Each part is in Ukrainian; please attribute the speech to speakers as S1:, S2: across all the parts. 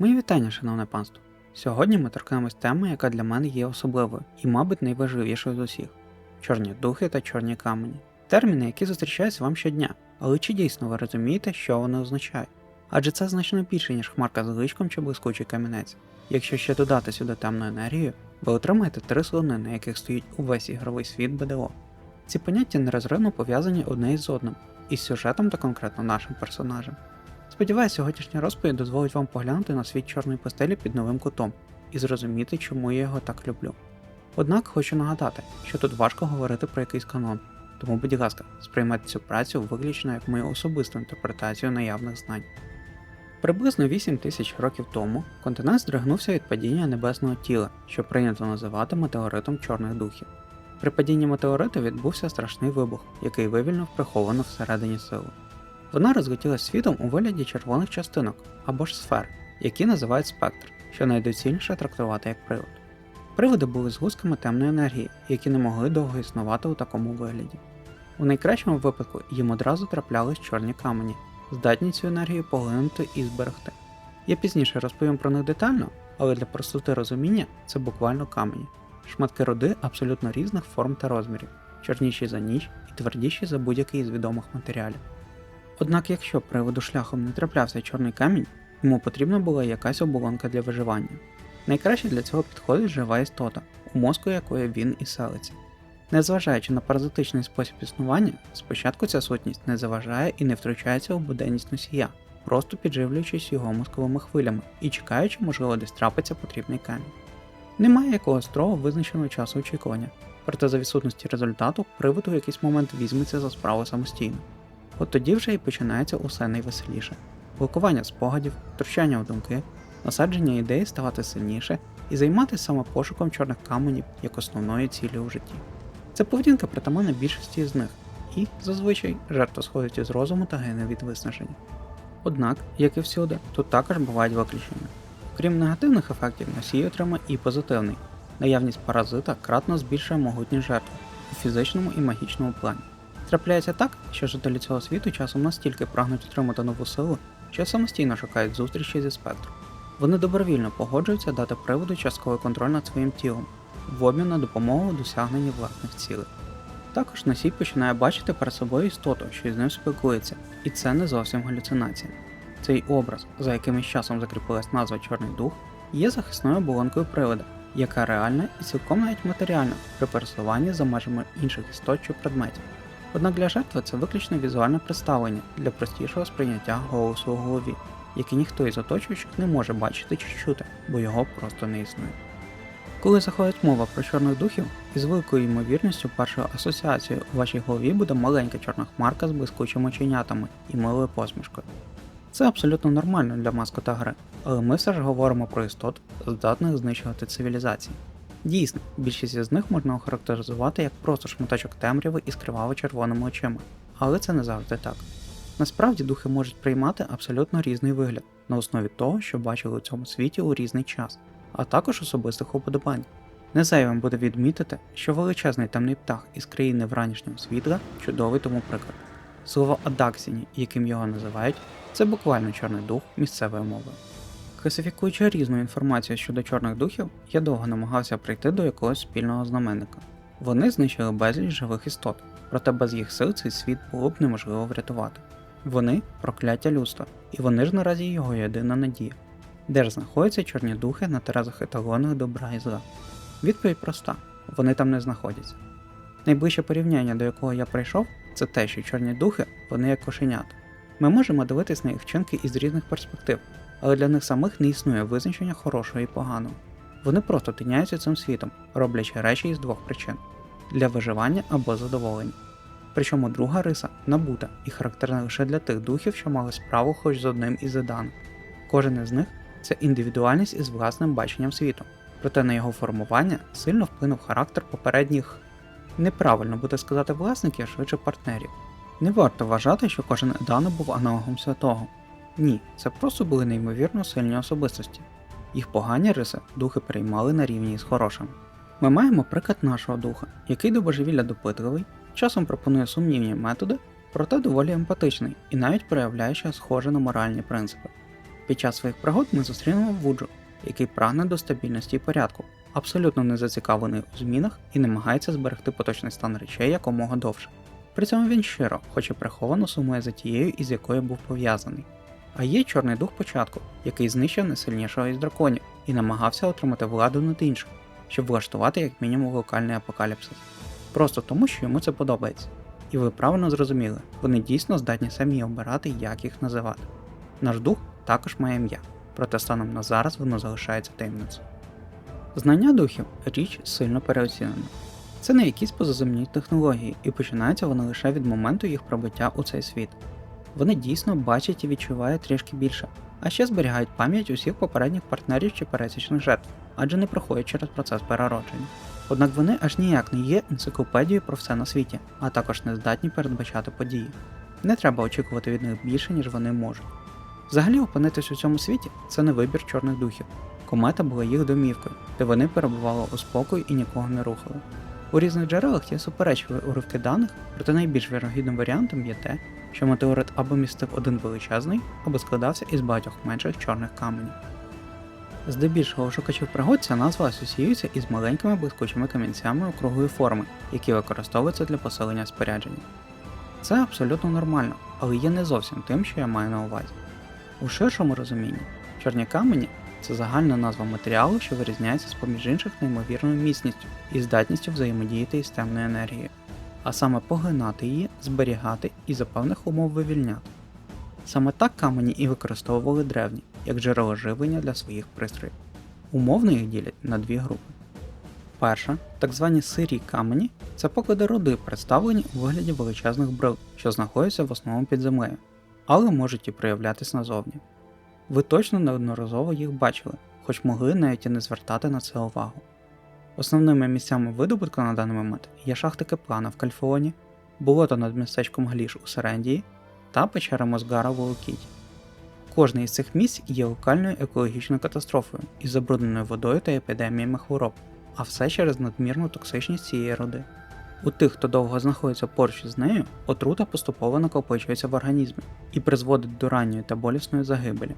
S1: Мої вітання, шановне панство. Сьогодні ми торкаємось теми, яка для мене є особливою і, мабуть, найважливішою з усіх чорні духи та чорні камені. Терміни, які зустрічаються вам щодня, але чи дійсно ви розумієте, що вони означають? Адже це значно більше, ніж хмарка з гличком чи блискучий камінець. Якщо ще додати сюди темну енергію, ви отримаєте три слони, на яких стоїть увесь ігровий світ БДО. Ці поняття нерозривно пов'язані одне із одним, із сюжетом та конкретно нашим персонажем. Сподіваюся, сьогоднішня розповідь дозволить вам поглянути на світ чорної постелі під новим кутом і зрозуміти, чому я його так люблю. Однак хочу нагадати, що тут важко говорити про якийсь канон, тому, будь ласка, сприймайте цю працю виключно як мою особисту інтерпретацію наявних знань. Приблизно 8 тисяч років тому континент здригнувся від падіння небесного тіла, що прийнято називати метеоритом чорних духів. При падінні метеориту відбувся страшний вибух, який вивільнив приховану всередині силу. Вона розлетілась світом у вигляді червоних частинок або ж сфер, які називають спектр, що найдоцільніше трактувати як привод. Приводи були згустками темної енергії, які не могли довго існувати у такому вигляді. У найкращому випадку їм одразу траплялись чорні камені, здатні цю енергію поглинути і зберегти. Я пізніше розповім про них детально, але для простоти розуміння це буквально камені, шматки руди абсолютно різних форм та розмірів, чорніші за ніч і твердіші за будь-який із відомих матеріалів. Однак, якщо приводу шляхом не траплявся чорний камінь, йому потрібна була якась оболонка для виживання. Найкраще для цього підходить жива істота, у мозку якої він і селиться. Незважаючи на паразитичний спосіб існування, спочатку ця сутність не заважає і не втручається у буденність носія, просто підживлюючись його мозковими хвилями і чекаючи, можливо, десь трапиться потрібний камінь. Немає якогось строго визначеного часу очікування, проте за відсутності результату привид у якийсь момент візьметься за справу самостійно. От тоді вже і починається усе найвеселіше: блокування спогадів, втручання в думки, насадження ідей ставати сильніше і займатися саме пошуком чорних каменів як основної цілі у житті. Це поведінка притаманна більшості з них, і, зазвичай, жертва сходить із розуму та гине від виснаження. Однак, як і всюди, тут також бувають виключення. Крім негативних ефектів, носій отримає і позитивний. Наявність паразита кратно збільшує могутність жертви у фізичному і магічному плані. Трапляється так, що жителі цього світу часом настільки прагнуть отримати нову силу, що самостійно шукають зустрічі зі спектром. Вони добровільно погоджуються дати приводу частковий контроль над своїм тілом в обмін на допомогу у досягненні власних цілей. Також носій починає бачити перед собою істоту, що із ним спілкується, і це не зовсім галюцинація. Цей образ, за яким часом закріпилась назва Чорний дух, є захисною оболонкою привода, яка реальна і цілком навіть матеріальна при пересуванні за межами інших істот чи предметів. Однак для жертви це виключно візуальне представлення для простішого сприйняття голосу у голові, який ніхто із оточуючих не може бачити чи чути, бо його просто не існує. Коли заходить мова про чорних духів, із великою ймовірністю першою асоціацією у вашій голові буде маленька чорна хмарка з блискучими оченятами і милою посмішкою. Це абсолютно нормально для маскота гри, але ми все ж говоримо про істот, здатних знищувати цивілізації. Дійсно, більшість із них можна охарактеризувати як просто шматочок темряви із криваво-червоними очима, але це не завжди так. Насправді духи можуть приймати абсолютно різний вигляд на основі того, що бачили у цьому світі у різний час, а також особистих уподобань. Не зайвим буде відмітити, що величезний темний птах із країни вранішнього світла чудовий тому приклад. Слово Адаксіні, яким його називають, це буквально чорний дух місцевої мови. Класифікуючи різну інформацію щодо чорних духів, я довго намагався прийти до якогось спільного знаменника. Вони знищили безліч живих істот, проте без їх сил цей світ було б неможливо врятувати. Вони прокляття людства, і вони ж наразі його єдина надія. Де ж знаходяться чорні духи на терезах еталонах добра і зла? Відповідь проста: вони там не знаходяться. Найближче порівняння, до якого я прийшов, це те, що чорні духи вони як кошенята. Ми можемо дивитись на їх вчинки із різних перспектив, але для них самих не існує визначення хорошого і поганого. Вони просто тиняються цим світом, роблячи речі із двох причин для виживання або задоволення. Причому друга риса набута і характерна лише для тих духів, що мали справу хоч з одним із заданих. Кожен із них це індивідуальність із власним баченням світу, проте на його формування сильно вплинув характер попередніх неправильно буде сказати власників, швидше партнерів. Не варто вважати, що кожен Едана був аналогом святого. Ні, це просто були неймовірно сильні особистості. Їх погані риси духи приймали на рівні з хорошим. Ми маємо приклад нашого духа, який до божевілля допитливий, часом пропонує сумнівні методи, проте доволі емпатичний і навіть проявляє ще схоже на моральні принципи. Під час своїх пригод ми зустрінемо Вуджу, який прагне до стабільності і порядку, абсолютно не зацікавлений у змінах і намагається зберегти поточний стан речей якомога довше. При цьому він щиро, хоч і приховано сумує за тією, із якою був пов'язаний. А є чорний дух початку, який знищив найсильнішого із драконів і намагався отримати владу над іншим, щоб влаштувати як мінімум локальний апокаліпсис. Просто тому, що йому це подобається. І ви правильно зрозуміли, вони дійсно здатні самі обирати, як їх називати. Наш дух також має ім'я, проте станом на зараз воно залишається таємницею. Знання духів річ сильно переоцінена. Це не якісь позаземні технології, і починаються вони лише від моменту їх пробиття у цей світ. Вони дійсно бачать і відчувають трішки більше, а ще зберігають пам'ять усіх попередніх партнерів чи пересічних жертв, адже не проходять через процес переродження. Однак вони аж ніяк не є енциклопедією про все на світі, а також не здатні передбачати події. Не треба очікувати від них більше, ніж вони можуть. Взагалі опинитись у цьому світі це не вибір чорних духів. Комета була їх домівкою, де вони перебували у спокою і нікого не рухали. У різних джерелах є суперечливі уривки даних, проте найбільш вірогідним варіантом є те, що метеорит або містив один величезний, або складався із багатьох менших чорних каменів. Здебільшого шукачів пригод ця назва асоціюється із маленькими блискучими камінцями округлої форми, які використовуються для посилення спорядження. Це абсолютно нормально, але є не зовсім тим, що я маю на увазі. У ширшому розумінні, чорні камені це загальна назва матеріалу, що вирізняється з поміж інших неймовірною міцністю і здатністю взаємодіяти із темною енергією, а саме поглинати її, зберігати і за певних умов вивільняти. Саме так камені і використовували древні, як джерело живлення для своїх пристроїв. Умовно їх ділять на дві групи. Перша, так звані сирі камені, це поклади роди, представлені у вигляді величезних брил, що знаходяться в основному під землею, але можуть і проявлятись назовні. Ви точно неодноразово їх бачили, хоч могли навіть і не звертати на це увагу. Основними місцями видобутку на даний момент є шахти Кеплана в Кальфоні, болото над містечком Гліш у Серендії та печера Мозгара в Олокіті. Кожне із цих місць є локальною екологічною катастрофою із забрудненою водою та епідеміями хвороб, а все через надмірну токсичність цієї роди. У тих, хто довго знаходиться поруч із нею, отрута поступово накопичується в організмі і призводить до ранньої та болісної загибелі.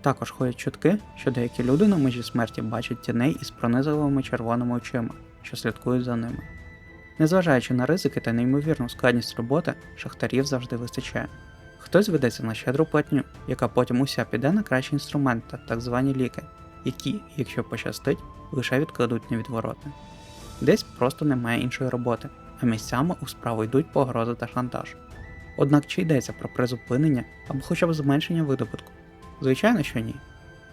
S1: Також ходять чутки, що деякі люди на межі смерті бачать тіней із пронизливими червоними очима, що слідкують за ними. Незважаючи на ризики та неймовірну складність роботи, шахтарів завжди вистачає. Хтось ведеться на щедру платню, яка потім уся піде на кращі інструменти, та так звані ліки, які, якщо пощастить, лише відкладуть невідворотне. Десь просто немає іншої роботи, а місцями у справу йдуть погрози та шантаж. Однак чи йдеться про призупинення або хоча б зменшення видобутку? Звичайно, що ні.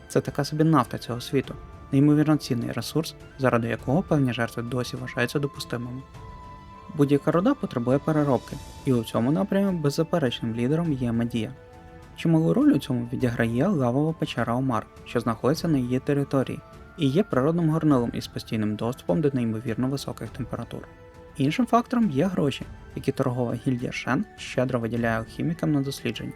S1: Це така собі нафта цього світу, неймовірно цінний ресурс, заради якого певні жертви досі вважаються допустимими. Будь-яка рода потребує переробки, і у цьому напрямі беззаперечним лідером є Медія. Чималу роль у цьому відіграє лавова печера Омар, що знаходиться на її території, і є природним горнилом із постійним доступом до неймовірно високих температур. Іншим фактором є гроші, які торгова гільдія Шен щедро виділяє алхімікам на дослідження.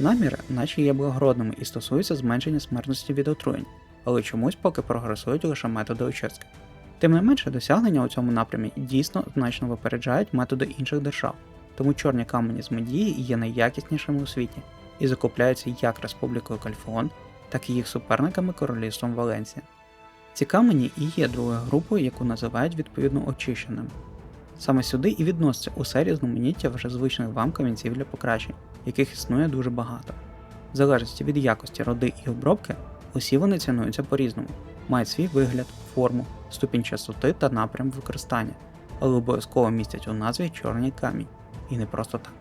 S1: Наміри, наче є благородними і стосуються зменшення смертності від отруєнь, але чомусь поки прогресують лише методи очистки. Тим не менше, досягнення у цьому напрямі дійсно значно випереджають методи інших держав, тому чорні камені з медії є найякіснішими у світі і закупляються як Республікою Кальфон, так і їх суперниками Королівством Валенсія. Ці камені і є другою групою, яку називають відповідно очищеними. Саме сюди і відноситься усе різноманіття вже звичних вам камінців для покращень, яких існує дуже багато. В залежності від якості роди і обробки, усі вони цінуються по-різному, мають свій вигляд, форму, ступінь частоти та напрям використання, але обов'язково містять у назві чорний камінь, і не просто так.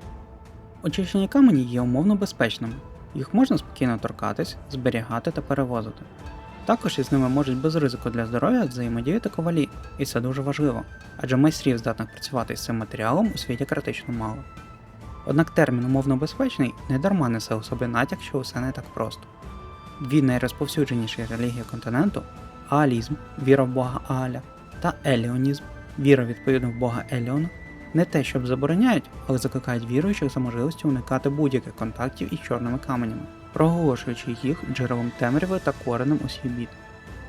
S1: Очищені камені є умовно безпечними, їх можна спокійно торкатись, зберігати та перевозити. Також із ними можуть без ризику для здоров'я взаємодіяти ковалі, і це дуже важливо, адже майстрів здатних працювати з цим матеріалом у світі критично мало. Однак термін умовно безпечний не дарма несе у собі натяк, що усе не так просто. Дві найрозповсюдженіші релігії континенту аалізм, віра в Бога Ааля, та еліонізм, віра відповідно в Бога Еліона, не те, щоб забороняють, але закликають віруючих за можливості уникати будь-яких контактів із чорними каменями, проголошуючи їх джерелом темряви та коренем усіх бід.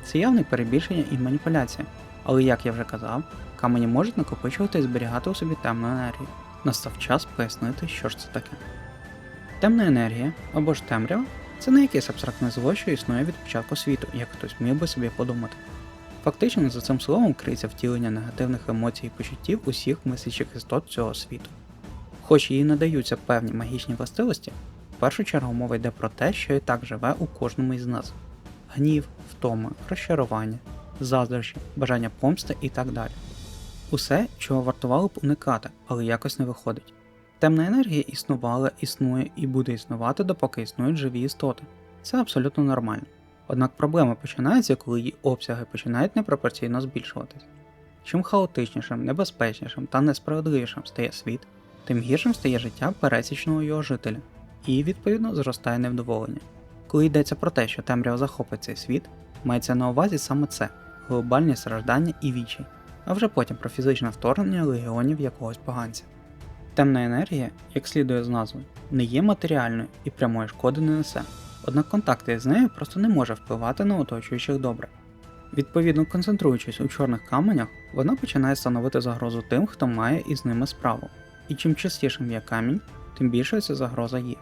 S1: Це явне перебільшення і маніпуляція, але як я вже казав, камені можуть накопичувати і зберігати у собі темну енергію. Настав час пояснити, що ж це таке. Темна енергія або ж темрява Це не якесь абстрактне зло, що існує від початку світу, як хтось міг би собі подумати. Фактично за цим словом криється втілення негативних емоцій і почуттів усіх мислячих істот цього світу. Хоч їй надаються певні магічні властивості, першу чергу мова йде про те, що і так живе у кожному із нас: гнів, втома, розчарування, заздрощі, бажання помсти і так далі. Усе, чого вартувало б уникати, але якось не виходить. Темна енергія існувала, існує і буде існувати, допоки існують живі істоти. Це абсолютно нормально. Однак проблема починається, коли її обсяги починають непропорційно збільшуватись. Чим хаотичнішим, небезпечнішим та несправедливішим стає світ, тим гіршим стає життя пересічного його жителя, і, відповідно, зростає невдоволення. Коли йдеться про те, що темрява захопить цей світ, мається на увазі саме це глобальні страждання і вічі, а вже потім про фізичне вторгнення легіонів якогось поганця. Темна енергія, як слідує з назви, не є матеріальною і прямої шкоди не несе, однак контакти з нею просто не може впливати на оточуючих добре. Відповідно, концентруючись у чорних каменях, вона починає становити загрозу тим, хто має із ними справу. І чим частішим є камінь, тим більшою ця загроза є.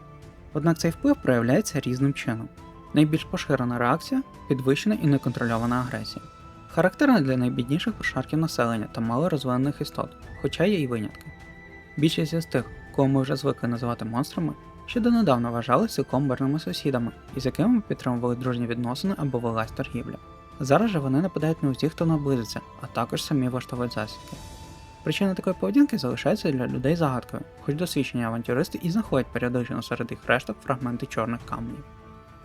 S1: Однак цей вплив проявляється різним чином. Найбільш поширена реакція підвищена і неконтрольована агресія. Характерна для найбідніших прошарків населення та малорозвинених істот, хоча є й винятки. Більшість із тих, кого ми вже звикли називати монстрами, ще донедавна вважали цілком мирними сусідами, із якими ми підтримували дружні відносини або велась торгівля. Зараз же вони нападають на усіх, хто наблизиться, а також самі влаштовують засідки. Причина такої поведінки залишається для людей загадкою, хоч досвідчені авантюристи і знаходять періодично серед їх решток фрагменти чорних каменів.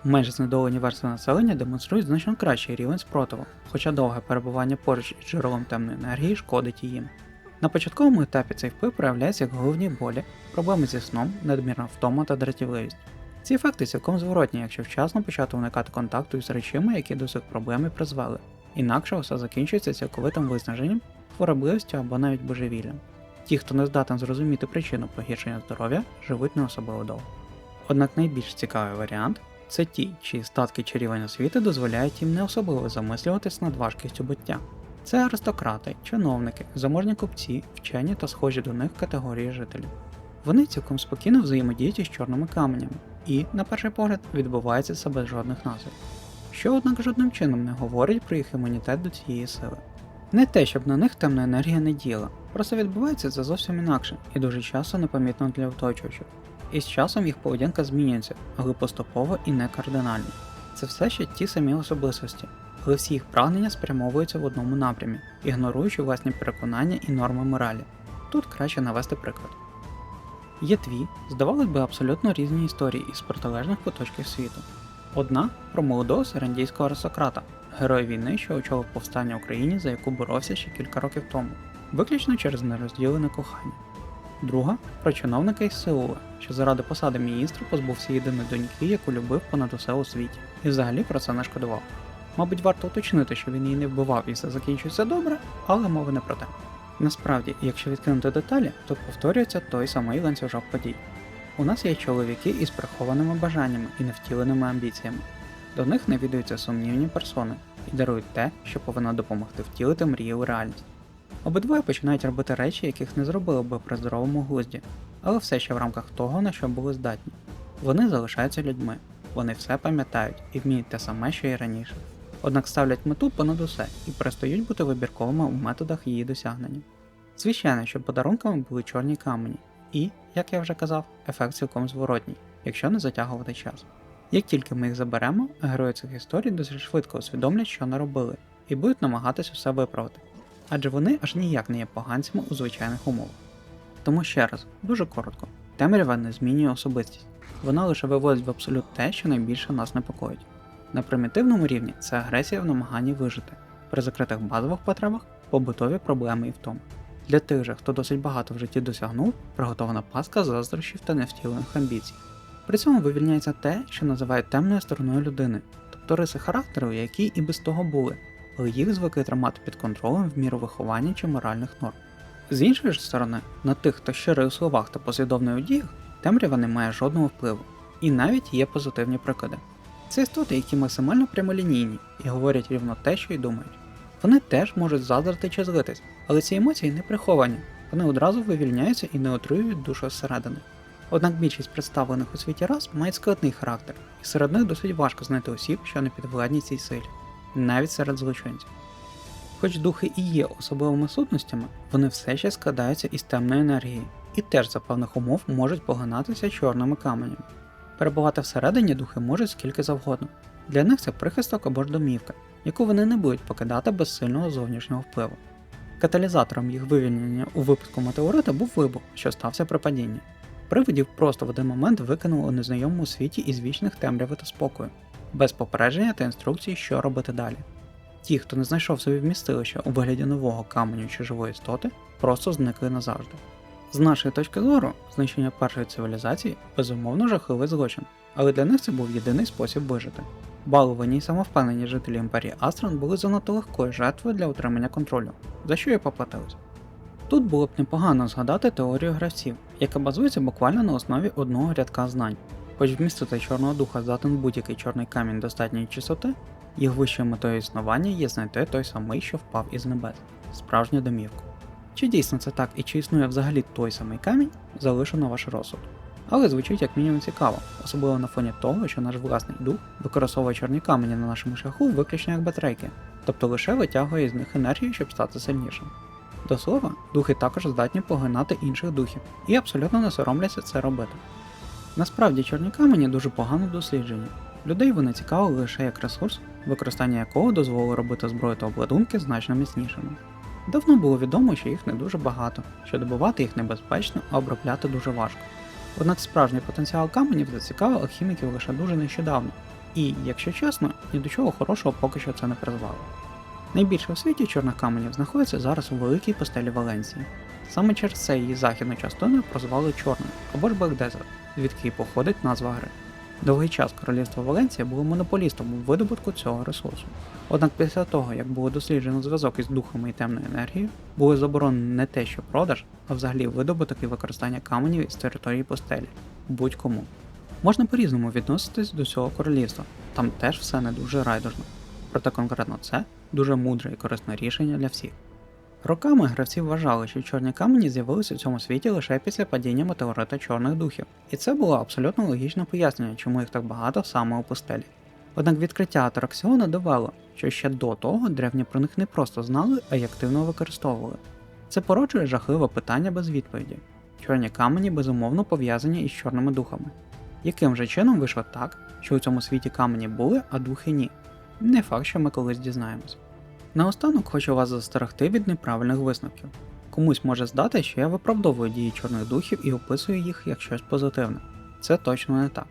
S1: Менш знедолені верстви населення демонструють значно кращий рівень спротиву, хоча довге перебування поруч із джерелом темної енергії шкодить їм. На початковому етапі цей вплив проявляється як головні болі, проблеми зі сном, надмірна втома та дратівливість. Ці ефекти цілком зворотні, якщо вчасно почати уникати контакту із речами, які до цих проблем і призвели, інакше все закінчується цілковитим виснаженням, хворобливістю або навіть божевіллям. Ті, хто не здатен зрозуміти причину погіршення здоров'я, живуть не особливо довго. Однак найбільш цікавий варіант це ті, чиї статки чи рівень освіти дозволяють їм не особливо замислюватись над важкістю буття. Це аристократи, чиновники, заможні купці, вчені та схожі до них категорії жителів. Вони цілком спокійно взаємодіють із чорними каменями і, на перший погляд, відбуваються це без жодних наслідків, що, однак, жодним чином не говорить про їх імунітет до цієї сили. Не те, щоб на них темна енергія не діяла, просто відбувається це зовсім інакше і дуже часто непомітно для оточуючих. І з часом їх поведінка змінюється, але поступово і не кардинально. Це все ще ті самі особистості, але всі їх прагнення спрямовуються в одному напрямі, ігноруючи власні переконання і норми моралі. Тут краще навести приклад. Є дві, здавалось би, абсолютно різні історії із протилежних куточків світу. Одна про молодого серандійського аристократа, героя війни, що очолив повстання Україні, за яку боровся ще кілька років тому, виключно через нерозділене кохання. Друга про чиновника із Сеула, що заради посади міністра позбувся єдиної доньки, яку любив понад усе у світі, і взагалі про це не шкодував. Мабуть, варто уточнити, що він її не вбивав і все закінчується добре, але мови не про те. Насправді, якщо відкинути деталі, то повторюється той самий ланцюжок подій. У нас є чоловіки із прихованими бажаннями і невтіленими амбіціями. До них навідуються сумнівні персони і дарують те, що повинно допомогти втілити мрії у реальність. Обидвоє починають робити речі, яких не зробили би при здоровому глузді, але все ще в рамках того, на що були здатні. Вони залишаються людьми, вони все пам'ятають і вміють те саме, що і раніше. Однак ставлять мету понад усе і перестають бути вибірковими у методах її досягнення. Звичайно, що подарунками були чорні камені, і, як я вже казав, ефект цілком зворотній, якщо не затягувати час. Як тільки ми їх заберемо, герої цих історій досить швидко усвідомлять, що наробили, і будуть намагатись усе виправити, адже вони аж ніяк не є поганцями у звичайних умовах. Тому ще раз, дуже коротко, темрява не змінює особистість, вона лише виводить в абсолют те, що найбільше нас непокоїть. На примітивному рівні це агресія в намаганні вижити, при закритих базових потребах побутові проблеми і втома. Для тих же, хто досить багато в житті досягнув, приготована пастка заздрощів та невтілених амбіцій. При цьому вивільняється те, що називають темною стороною людини, тобто риси характеру, які і без того були, але їх звикли тримати під контролем в міру виховання чи моральних норм. З іншої ж сторони, на тих, хто щирий у словах та послідовний у діях, темрява не має жодного впливу, і навіть є позитивні приклади. Це істоти, які максимально прямолінійні і говорять рівно те, що й думають. Вони теж можуть заздрити чи злитись, але ці емоції не приховані, вони одразу вивільняються і не отруюють душу зсередини. Однак більшість представлених у світі рас мають складний характер і серед них досить важко знайти осіб, що не підвладні цій силі, навіть серед злочинців. Хоч духи і є особливими сутностями, вони все ще складаються із темної енергії, і теж за певних умов можуть поглинатися чорними каменями. Перебувати всередині духи можуть скільки завгодно. Для них це прихисток або ж домівка, яку вони не будуть покидати без сильного зовнішнього впливу. Каталізатором їх вивільнення у випуску метеорита був вибух, що стався при падінні. Привидів просто в один момент викинули у незнайомому світі із вічних темряви та спокою, без попередження та інструкцій, що робити далі. Ті, хто не знайшов собі вмістилища у вигляді нового каменю чи живої істоти, просто зникли назавжди. З нашої точки зору, знищення першої цивілізації безумовно жахливий злочин, але для них це був єдиний спосіб вижити. Балувані й самовпевнені жителі імперії Астрон були занадто легкою жертвою для утримання контролю, за що й поплатились. Тут було б непогано згадати теорію гравців, яка базується буквально на основі одного рядка знань. Хоч вмістити чорного духа здатен будь-який чорний камінь достатньої чистоти, їх вищою метою існування є знайти той самий, що впав із небес справжню домівку. Чи дійсно це так і чи існує взагалі той самий камінь, залишу ваш розсуд. Але звучить як мінімум цікаво, особливо на фоні того, що наш власний дух використовує чорні камені на нашому шляху виключно як батарейки, тобто лише витягує з них енергію, щоб стати сильнішим. До слова, духи також здатні поглинати інших духів і абсолютно не соромляться це робити. Насправді чорні камені дуже погано досліджені. Людей вони цікавили лише як ресурс, використання якого дозволило робити зброю та обладунки значно міцнішими. Давно було відомо, що їх не дуже багато, що добувати їх небезпечно, а обробляти дуже важко. Однак справжній потенціал каменів зацікавив алхіміків лише дуже нещодавно, і, якщо чесно, ні до чого хорошого поки що це не призвало. Найбільше у світі чорних каменів знаходиться зараз у великій постелі Валенції. Саме через це її західну частину прозвали Чорною або ж Desert, звідки і походить назва гри. Довгий час королівство Валенція було монополістом у видобутку цього ресурсу. Однак після того, як було досліджено зв'язок із духами і темною енергією, було заборонено не те, що продаж, а взагалі видобуток і використання каменів із території постелі будь-кому. Можна по-різному відноситись до цього королівства, там теж все не дуже райдужно. Проте конкретно це дуже мудре і корисне рішення для всіх. Роками гравці вважали, що чорні камені з'явилися в цьому світі лише після падіння метеорита чорних духів, і це було абсолютно логічне пояснення, чому їх так багато саме у пустелі. Однак відкриття атракціону довело, що ще до того древні про них не просто знали, а й активно використовували. Це породжує жахливе питання без відповіді. Чорні камені безумовно пов'язані із чорними духами. Яким же чином вийшло так, що у цьому світі камені були, а духи ні? Не факт, що ми колись дізнаємось. Наостанок хочу вас застерегти від неправильних висновків. Комусь може здати, що я виправдовую дії чорних духів і описую їх як щось позитивне. Це точно не так.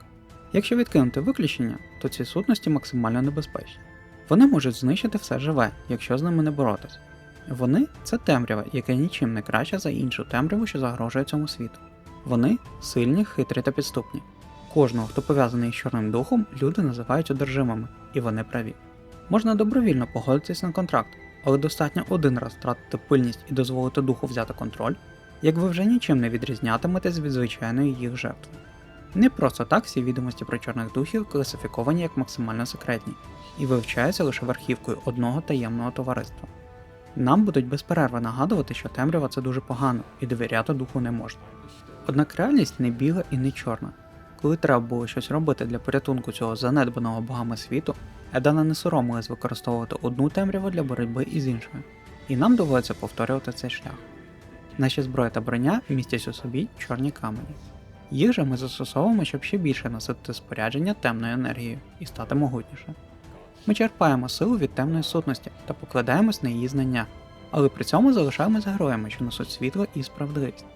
S1: Якщо відкинути виключення, то ці сутності максимально небезпечні. Вони можуть знищити все живе, якщо з ними не боротись. Вони це темрява, яка нічим не краща за іншу темряву, що загрожує цьому світу. Вони сильні, хитрі та підступні. Кожного, хто пов'язаний з чорним духом, люди називають одержимими, і вони праві. Можна добровільно погодитись на контракт, але достатньо один раз втратити пильність і дозволити духу взяти контроль, як ви вже нічим не відрізнятиметесь від звичайної їх жертви. Не просто так всі відомості про чорних духів класифіковані як максимально секретні і вивчаються лише верхівкою одного таємного товариства. Нам будуть безперервно нагадувати, що темрява це дуже погано і довіряти духу не можна. Однак реальність не біла і не чорна. Коли треба було щось робити для порятунку цього занедбаного богами світу, Едана не соромилась використовувати одну темряву для боротьби із іншою, і нам доводиться повторювати цей шлях. Наші зброя та броня містять у собі чорні камені. Їх же ми застосовуємо, щоб ще більше наситити спорядження темною енергією і стати могутніше. Ми черпаємо силу від темної сутності та покладаємось на її знання, але при цьому залишаємось героями, що несуть світло і справедливість.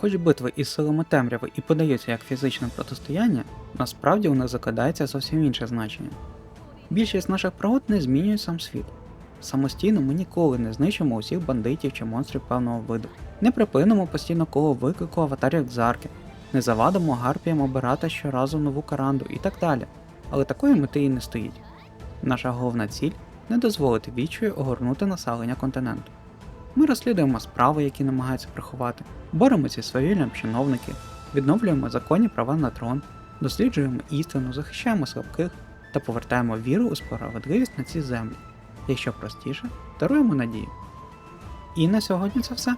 S1: Хоч битви із силами темряви і подаються як фізичне протистояння, насправді у них закладається зовсім інше значення. Більшість наших пригод не змінює сам світ. Самостійно ми ніколи не знищимо усіх бандитів чи монстрів певного виду, не припинимо постійно коло виклику аватарів Дзарки, не завадимо гарпіям обирати щоразу нову каранду і так далі. Але такої мети і не стоїть. Наша головна ціль не дозволити вічою огорнути населення континенту. Ми розслідуємо справи, які намагаються приховати, боремося зі свавіллям чиновників, відновлюємо законні права на трон, досліджуємо істину, захищаємо слабких та повертаємо віру у справедливість на ці землі. Якщо простіше, даруємо надію. І на сьогодні це все.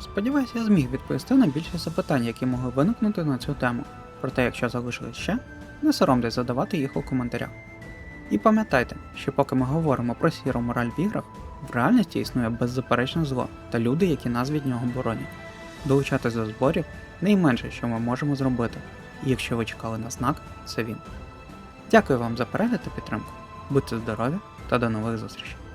S1: Сподіваюся, я зміг відповісти на більшість запитань, які могли виникнути на цю тему. Проте, якщо залишились ще, не соромтесь задавати їх у коментарях. І пам'ятайте, що поки ми говоримо про сіру мораль в іграх, в реальності існує беззаперечне зло та люди, які нас від нього боронять. Долучатись до зборів найменше, що ми можемо зробити, і якщо ви чекали на знак, це він. Дякую вам за перегляд та підтримку. Будьте здорові та до нових зустрічей!